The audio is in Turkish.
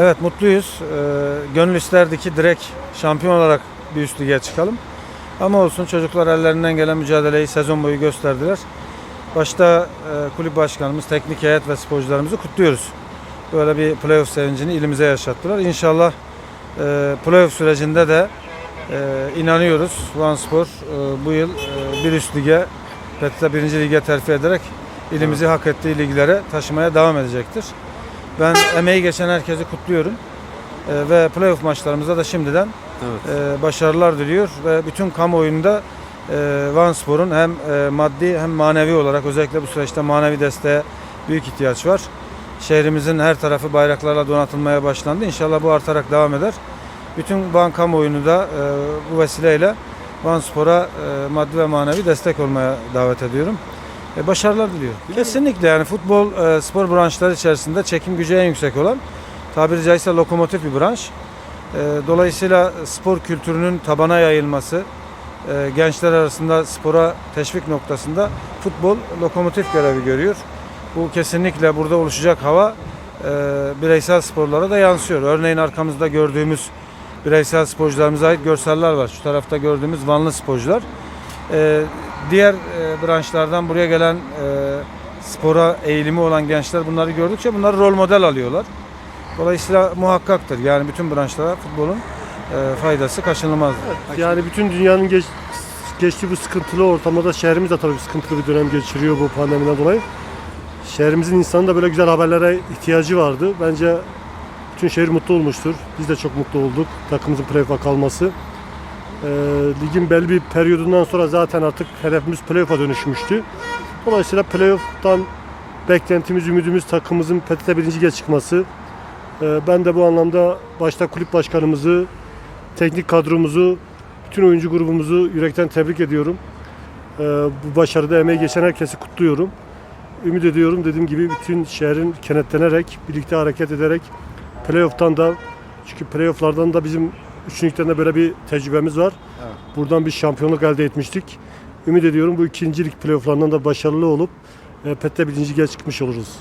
Evet mutluyuz. Ee, gönül isterdi ki direkt şampiyon olarak bir üst lige çıkalım. Ama olsun çocuklar ellerinden gelen mücadeleyi sezon boyu gösterdiler. Başta e, kulüp başkanımız, teknik heyet ve sporcularımızı kutluyoruz. Böyle bir playoff sevincini ilimize yaşattılar. İnşallah e, playoff sürecinde de e, inanıyoruz. Van Spor e, bu yıl e, bir üst lige, PET'le birinci lige terfi ederek ilimizi hak ettiği liglere taşımaya devam edecektir. Ben emeği geçen herkesi kutluyorum. E, ve playoff maçlarımızda da şimdiden Evet. e, başarılar diliyor ve bütün kamuoyunda e, Van Spor'un hem e, maddi hem manevi olarak özellikle bu süreçte manevi desteğe büyük ihtiyaç var. Şehrimizin her tarafı bayraklarla donatılmaya başlandı. İnşallah bu artarak devam eder. Bütün Van kamuoyunu da e, bu vesileyle Van Spor'a e, maddi ve manevi destek olmaya davet ediyorum. E, başarılar diliyorum. Kesinlikle yani futbol e, spor branşları içerisinde çekim gücü en yüksek olan tabiri caizse lokomotif bir branş. E, Dolayısıyla spor kültürünün tabana yayılması, e, gençler arasında spora teşvik noktasında futbol lokomotif görevi görüyor. Bu kesinlikle burada oluşacak hava e, bireysel sporlara da yansıyor. Örneğin arkamızda gördüğümüz bireysel sporcularımıza ait görseller var. Şu tarafta gördüğümüz Vanlı sporcular. E, Diğer e, branşlardan buraya gelen e, spora eğilimi olan gençler bunları gördükçe bunları rol model alıyorlar. Dolayısıyla muhakkaktır. Yani bütün branşlara futbolun e, faydası kaçınılmazdır. Yani bütün dünyanın geç, geçtiği bu sıkıntılı ortamda şehrimiz de tabii sıkıntılı bir dönem geçiriyor bu pandemiden dolayı. Şehrimizin insanı da böyle güzel haberlere ihtiyacı vardı. Bence bütün şehir mutlu olmuştur. Biz de çok mutlu olduk takımımızın playoff'a kalması. Ee, ligin belli bir periyodundan sonra zaten artık hedefimiz playoff'a dönüşmüştü. Dolayısıyla playoff'tan beklentimiz, ümidimiz takımımızın PTT birinci çıkması. Ee, ben de bu anlamda başta kulüp başkanımızı, teknik kadromuzu, bütün oyuncu grubumuzu yürekten tebrik ediyorum. Ee, bu başarıda emeği geçen herkesi kutluyorum. Ümit ediyorum dediğim gibi bütün şehrin kenetlenerek, birlikte hareket ederek playoff'tan da çünkü playoff'lardan da bizim üçüncülükten de böyle bir tecrübemiz var. Evet. Buradan bir şampiyonluk elde etmiştik. Ümit ediyorum bu ikincilik playoff'larından da başarılı olup e, PET'te birinci lige çıkmış oluruz.